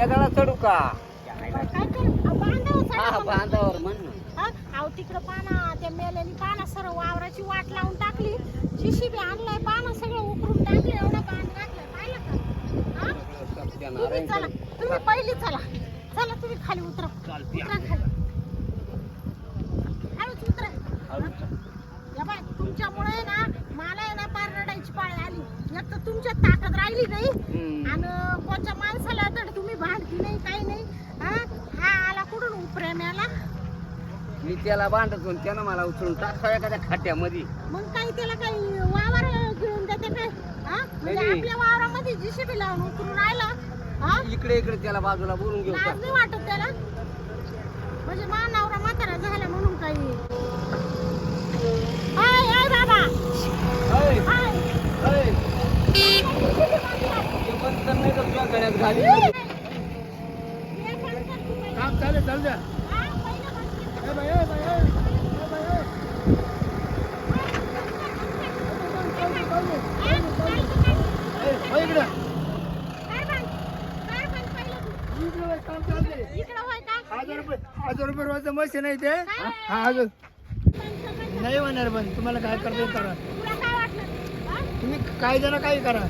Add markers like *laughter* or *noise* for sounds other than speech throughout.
जगाला चढू का काय कर चढा. बांधावर म्हण ना हा? अहो तिकडं पाना त्या मेल्यानी पाना सर्व वावराची वाट लावून टाकली जीसीबी आणलाय पाना सगळं उकरून टाकलं एवढा बांध घातलाय पाहिलं का हा? तुम्ही चला तुम्ही पहिली चला चला तुम्ही खाली उतरा. उतरा खाली हळूच उतरा या बाय तुमच्यामुळे ना मला आहे ना पार रडायची पाळी आली एक तर तुमच्यात ताकद राहिली नाही हम्म. आणि कोणच्या माणसाला तर तुम्ही भांडती नाही काही नाही हा हा आला कुठून प्रेम्याला मी त्याला बांधतो आणि त्यानं मला उचलून टाकता एखाद्या खाट्यामध्ये. मग काही त्याला काही वावर घेऊन देते काय? हा? म्हणजे नाही. आपल्या वावरामध्ये जीसीबी लावून उतरून राहिला. हा? इकडे इकडे त्याला बाजूला बोलून घेऊ का? लाज नाही वाटत त्याला? म्हणजे मा नवरा म्हातारा झाला म्हणून काही. हाय हाय बाबा. ऐ, हाय ऐ, ते बंद कर नाही तर तुझ्या गळ्यात घाली काम चालेल चालू द्या ए बाई, ए बाई, ए. ए बाई, ए. ए, हो इकडं. काम चाललंय. हजार रुपये हजार रुपये रोजचं मशीन आहे ते. हा हजार नाही होणार पण तुम्हाला काय करता करा. तुम्ही काय जण काय करा?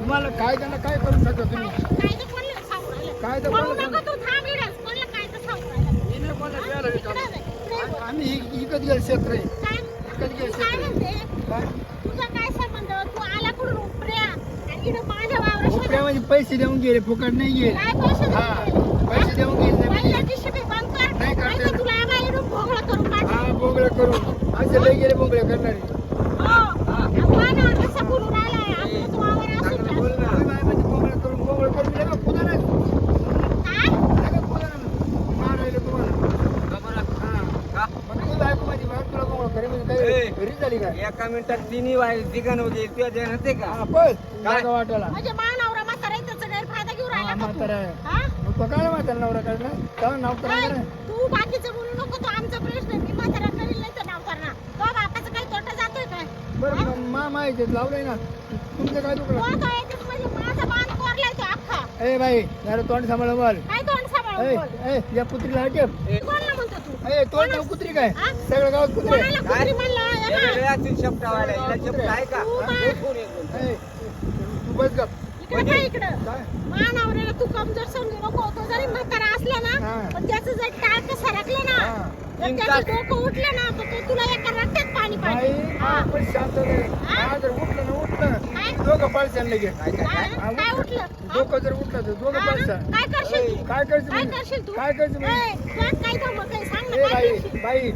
तुम्हाला काय जण काय करू शकता तुम्ही? काय तर. कोणाला सांगू. मी नाही रिकामं. आम्ही इ- इकत गेलो काय? इकत गेलो? तुझा काय संबंध तू आला कुठून उपऱ्या आणि इकडं उपऱ्यामध्ये पैसे देऊन गेले फुकट नाही गेले काय पैसे हा देते? पैसे देऊन गेले नाही म्हणजे. नाही करते. हा बोगळे करू असे लय गेले बोगळे करणारे हो. तो चांगलं? बोल ना बोगळे करून बोगळे करून पुन्हा नाही पुन्हा नाही तुम्हाला. हा का? मग तू बायको माझी बायको तुला बोगळे करे म्हणजे ए. काय घरी झाली का एका मिनिटात तिन्ही वाय तिघांना वगैरे तुझ्या ध्यानात आहे हा का बस काय? जागा वाटायला म्हणजे मानावरा म्हातारा आहे, त्याचा गैरफायदा घेऊन राहिला हा, का तू? म्हातारा आहे. हा? मग तो काय म्हातारा नवरा काढला तेव्हा नाव करा काय? तू बाकीचं बोलू नको तो आमचा प्रश्न आहे. मी म्हातारा करील नाही तर नाव करणार. तो बापाचं काही तोटा जातोय काय? बरं मग मा माहिती लावलंय ना. तुमचं काय दुखलं? तो काय याच्यात म्हणजे माझा बांध कोरलाय तो अख्खा. ए बाई जरा तोंड सांभाळ बोल. काय तोंड सांभाळून ए बोल? ए या पुत्रीला हटेप कोणाला म्हणतो तू? ए तोंड नाव कुत्री काय? हा? सगळं गावात कुत्रे कोणाला कुत्री म्हणलं? हे बघ. वेगळ्या असतील शब्दावाल्या हिला शब्द आहे. का? तू मा-? ए, बस गप. इकडे काय इकडं. काय? तू कमजोर समजू नको. तो जरी म्हातारा असला ना. पण त्याचं जर टाक सरकलं ना. जर त्याचं डोकं उठलं ना तर तो तुला एका रट्ट्यात पाणी बाई पाहिजे हा. आपण शांत जर उठलं ना उठलं. काय? दोघं पळसान लगे काय उठलं? डोकं जर उठलं तर दोघं? पळसान काय करशील? तू काय करशील काय? करशील तू? काय करशील काय? सांग बाई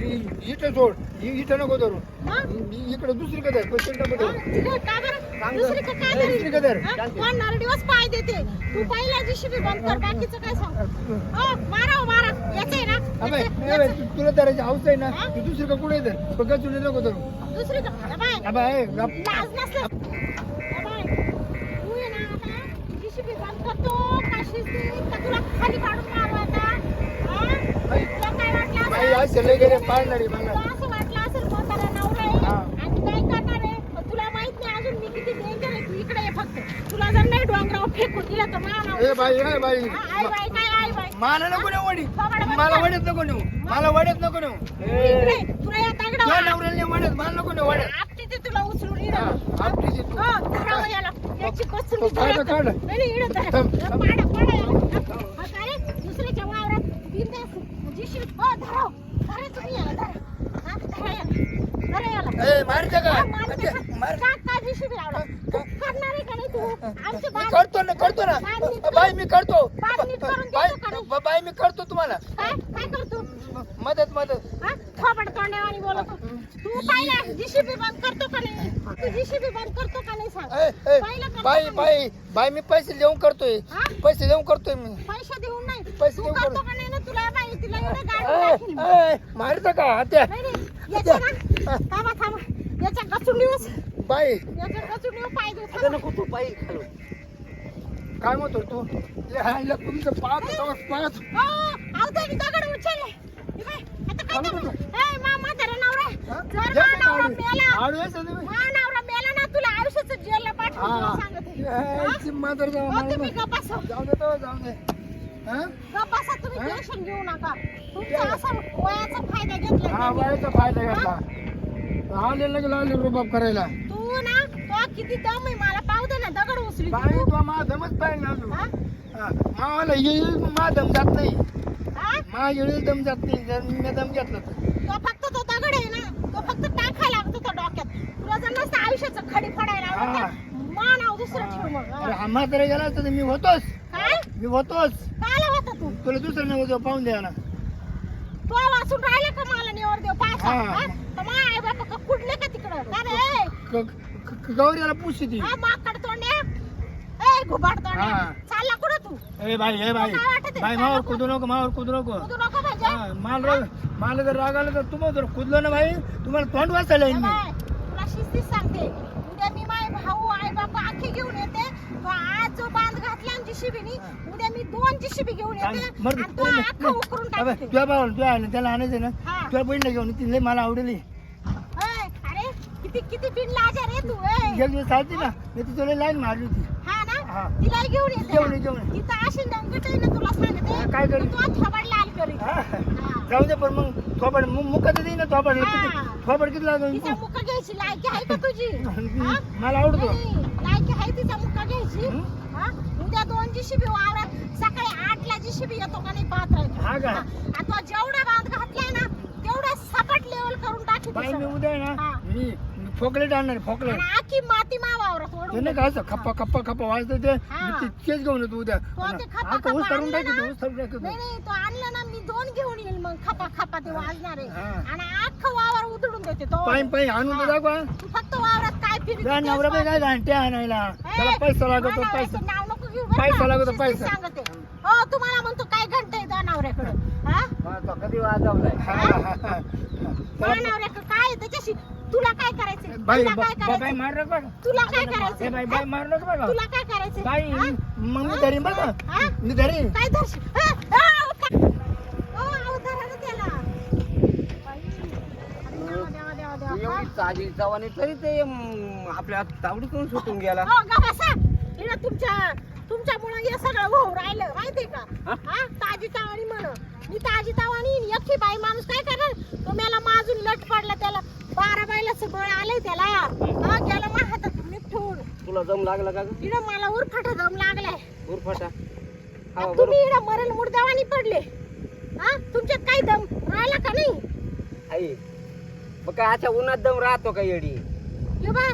इथं सोड इथं नको धरू मग? इकडं दुसरीकडे पेशंटकडे हा? धरू. तिकडे का बरं? काय? दुसरीकडे धर. हा? कोण नरडिवस पाय देते तू पहिला जीसीबी बंद कर बाकीचं काय सांग हो मारा हो, मारा याचं आहे ना अबे, याचं- ए बाई, याचं. तू- तुला धरायची हौस आहे ना हा? तू दुसरीकडे कुठे धर बघा तुला नको धरू दुसरी बाय अबे, ए, गप. लाज नसलं ए बाय तू आहे ना आता जीसीबी बंद करतो का शिस्तीत का तुला खाली काढून मारू आता हा? बाई, गेले मला असं वाटलं असेल म्हातारा नवरा आहे हा. आणि काय करणार आहे पण तुला माहीत नाही अजून मी किती डेंजर आहे तू इकडे ये फक्त तुला जर नाही डोंगरावर फेकून दिलं तर मला ए बाई ए बाई आई बाई काय आई बाई मला नको नेऊ वडी थोबाड बंद मला कर. वडत नको नेऊ मला वडत नको नेऊ इकडे ये. तुला या दगडावर नवऱ्याला वडत मला नको नेऊ वडत आपटी ते तुला उचलून इकडं. आपटी ते तू. हो, धरावं याला. याची. काढ. नाही, इकडं धर. पाडा. पाडा याला. हा, काय रे? दुसऱ्याच्या वावरात बिनधास्त जीशील. हो, धराव. धरा तुम्ही याला, धरा. हा, धरा याला. धरा याला. ए मारते का हा, मारते अच्छा, का? मार का- का जीशील लावलं? तू करणार आहे का नाही तू? आमची मी बाग- करतो ना करतो ना. बाई मी करतो. बाई मी करतो तुम्हाला. काय? काय करतो? मदत मदत. ए, ए, बाई? बाई बाई मी पैसे देऊन करतोय? पैसे देऊन करतोय मी. पैसे देऊन नाही. पैसे देऊन करतो ए. ए, मारतं का? थांबा थांबा. याच्या गचुंडीवर बाई. याच्या गचुंडीवर पाय देऊ थांबा. नको तू पायी खालून. काय म्हणतो तू? ले, हायला तुमचं पाहत होता, पाहत. अहो, त्यांनी दगड उचलले. हे बाय, आता काय चालू करू? ए, मा म्हातारा नवरा. हा? जर जे मा काय नवरा आडू- मेला. आडू आहे सगळं. मा नवरा मेला ना तुला आयुष्याचं जेलला पाठवून हा. तुला सांगते हो, मला तुम्ही ना. गप्प बसा. जाऊ दे तो जाऊ दे. हा? गप्प बसा, तुम्ही हा? घेऊ नका. तुमचा असा वयाचा फायदा घेतला हा त्यांनी. वयाचा फायदा घेतला. आले लगे लागले रुबाब करायला. तू ना तो किती दम आहे मला पाहू दे ना दगड उचली तो. मा दमच पाहिजे ना अजून. हा? हा, मावाला येईल मा दम जात नाही. हा? मा येईल दम जात नाही. जर मी दम घेतला तर. तो फक्त तो दगड आहे ना तो फक्त टाकायला लागतो तो डोक्यात. तुला जर नसतं आयुष्याचं खडी फडायला आवडत हा. तर मान आव दुसरं ठेव मग. अरे हा. हा म्हातारा गेला असता तर मी होतोच. काय? मी होतोच. होता तू. तुला दुसरं नाही पाहून द्या ना तो वाचून राहिला का मला निवर देव? पाच हा. तर मग आई बापा का कुडले का तिकडं? का रे क- क- क- गौरीला पुशी ती. हा माकड तोंड्या? ए घुबाड तोंड्या? हा. चालला कुठं तू? ए बाई ए बाई. काय वाटत आहे? बाई मावर कुदू नको मावर कुदू नको. तू नको म्हणजे? हा, मला मला जर राग आला तर तुम्हाला जर कुदलं ना बाई तुम्हाला तोंड वाचायला येईल मी बाय, तुला शिस्तीत सांगते उद्या मी माझे भाऊ आई बाबा आखे घेऊन येते तो आज जो बांध आमची शिबीनी उद्या मी दोन शिबी घेऊन येते दे, आणि तो दे. अख्खा उकरून टाकते तुझ्या भावाला तुझ्या आईला त्याला आणायचं ना हा. तुझ्या बहिणीला घेऊन ती लय मला आवडली ए, अरे किती किती बिन लाजा रे तू. एक दिवस आलती ना मी ती तुला लाईन मारली होती हा हा. ना तिला घेऊन येते घेऊन ना. ये, घेऊन ये. तिथं अशी नंगट आहे ना तुला सांगते हा, काय करीन? तू थोबाड लाल करी हा. जाऊ दे पण मग थोबड मुख तर देईन ना थोबड हा. थोबड किती तिचा मुका घ्यायची लायकी आहे का तुझी *laughs* हा? मला आवडतो नाही, लायकी आहे तिचा मुका घ्यायची हं? हा? उद्या दोन जीशीबी वावरात सकाळी आठला जीशीबी येतो का नाही पाहत. हा का? जेवढा बांध घातलाय ना तेवढा सपाट लेवल करून टाकी बाई मी उद्या आहे हा. ना मी मी फोकलेट आणणार फोकलेट. आखी माती मा वावरात ते ओढून नाही का असं खप्पा खप्पा खप्पा वाजतं ते? हा. मी ते तेच घेऊन येतो उद्या. तो ते खपा आता ऊस खपा करून आणलं टाकतो ना? ऊस करून टाकतो. नाही तो आणला ना मी दोन घेऊन येईल मग. खपा खपा ते वाजणार आहे. हा. आणि अख्खं वावर उधळून देते तो. पायी पायी आणून तर दाखवा. तू फक्त वावरात काय फिरते तेच नवरा बाई. काय घंटे आणायला. ए, त्याला पैसा लागतो पैसा. नाव बरं पैसा का? लागतो, शिस्तीत पैसा. सांगते हो तुम्हाला म्हणतो काय घंटा हा तो कधी वाजवलाय हा, हा, हा. काय आहे त्याच्याशी तुला काय करायचंय बाई तुला काय बा- बाई करायचंय मार नका बघा. तुला काय ए बाई बाई? मार नका बघा तुला काय करायचंय बाई हा? मग मी? धरीन बघा हा? मी धरीन काय धरशील हा? काय? अहो, धरा ना त्याला बाई, देवा, देवा, देवा, देवा. एवढी ताजी चवानी तरी ते आपल्या तावडीतून सुटून गेला हो गा बसा इकडं तुमच्या तुमच्यामुळे हे सगळं होऊ राहिलं माहितीये का? हा? ताजी तावाणी म्हण मी ताजी तावाणी एकटी बाई माणूस काय करणार? तो मला माजून लट पडला त्याला बारा बायलाच बळ आलंय त्याला. हा गेला मा हातात निपटून तुला दम लागला का ग? इकडं मला उरफाटा दम लागलाय. उरफाटा? हा आणि बरोबर. तुम्ही इकडं मरण मुर्दावानी पडले. हा? तुमच्यात काय दम राहिला का नाही? आई मग काय अशा उन्हात दम राहतो का येडी? बा.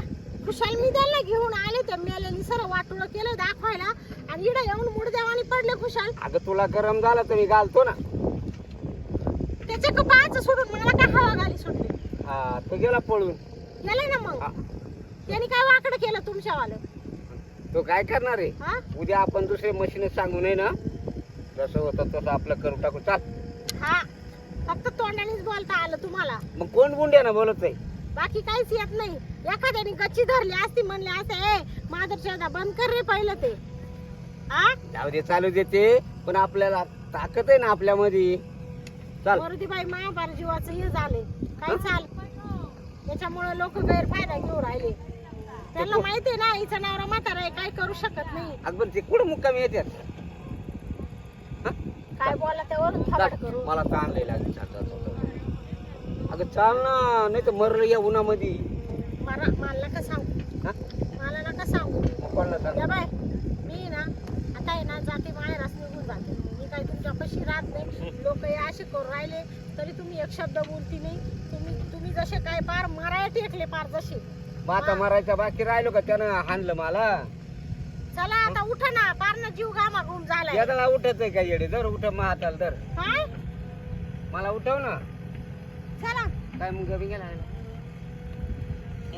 खुशाल मी त्याला घेऊन आले त्या मेल्याने सर वाटोळ केलं दाखवायला. आणि इकडं येऊन मुर्द्यावानी पडले खुशाल. अगं तुला गरम झाला तर मी घालतो ना. त्याच्या कपाळाचं सोडून मला काय हवा घाली सोडली? हा तो गेला पळून. गेलं ना मग? हा. त्यांनी काय वाकडं केलं तुमच्यावालं? तो काय करणार आहे? हा? उद्या आपण दुसरे मशीन सांगू नये ना? जसं होतं तसं आपलं करून टाकू. चाल. हा. फक्त तोंडानेच बोलता आलं तुम्हाला. मग कोण गुंड्यानं बोलत आहे बाकी काहीच येत नाही. एखाद्याने गच्ची धरली असती म्हणले असं ए माधुरच्या बंद कर रे पहिलं ते. जाऊ दे चालू देते पण आपल्याला ताकद आहे ना आपल्यामध्ये. चाल. बाई महाभार जीवाचं हे झाले काय चाल? त्याच्यामुळे लोक गैरफायदा घेऊ राहिले. त्यांना माहितीये ना हिचा नवरा म्हातारा आहे काय करू शकत नाही. अगं पण ते कुठं मुक्कामी येतात काय बोला त्यावरून थोबाड करू. चाल, मला ताण लागली चाल. अगं चाल ना नाही तर मरलं या उन्हामध्ये. मला मला नका सांगू. हा? मला नका सांगू. मग कोणाला सांग? या बाय मी ना आता आहे ना जाते माहेरास निघून जाते. मी काही तुमच्या पशी राहत नाही. लोक हे असे करून राहिले तरी तुम्ही एक शब्द बोलती नाही. तुम्ही तुम्ही जसे काय पार मराय टेकले पार जसे. मग आता मरायच्या बाकी राहिलो का त्यानं हाणलं मला? चला आता उठा ना पार ना जीव घामा घुम झालाय. याला उठत आहे का येडे? जर उठ मग हाताला तर काय? मला उठव ना. चला. काय मग गबी गेला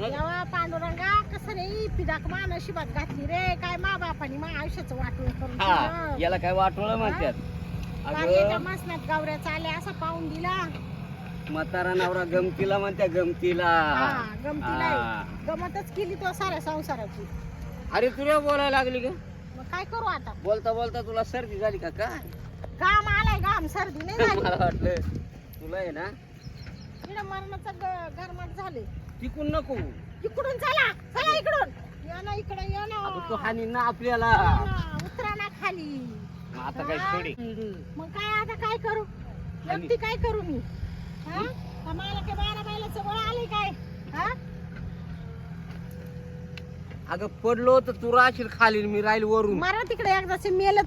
जेव्हा पांडुरंगा कसं रे? पिदाक मा नशिबात घातली रे. काय मा बापानी मा आयुष्याचं वाटून करून हा. याला काय म्हणतात? पार याच्या अगं मसनात गावऱ्या चाले असा पाहून दिला. म्हातारा नवरा गमतीला म्हणत्या गमतीला. हा गमतीला हा. गमतच केली तो साऱ्या संसाराची. अरे तुला बोलायला लागली का? मग काय करू आता? बोलता बोलता तुला सर्दी झाली का? काय घाम आलाय घाम सर्दी नाही झाली. *laughs* मला वाटलं तुला आहे ना इकडं मरणाचं ग- गरमाट झाले. तिकून नको. इकडून चला चला इकडून. या ना इकडे या ना. अगं तू हानी ना आपल्याला. या ना, उतरा ना खाली. मग आता काय हा? सोडी? मग काय आता काय करू? आणि- एकटी काय करू मी? हा? का मला काय बारा बायलाचं बळ आले काय? हा? अगं पडलो तर तू राहशील खाली मी राहील वरून. मारा तिकडे एकदाचे मेलं तर.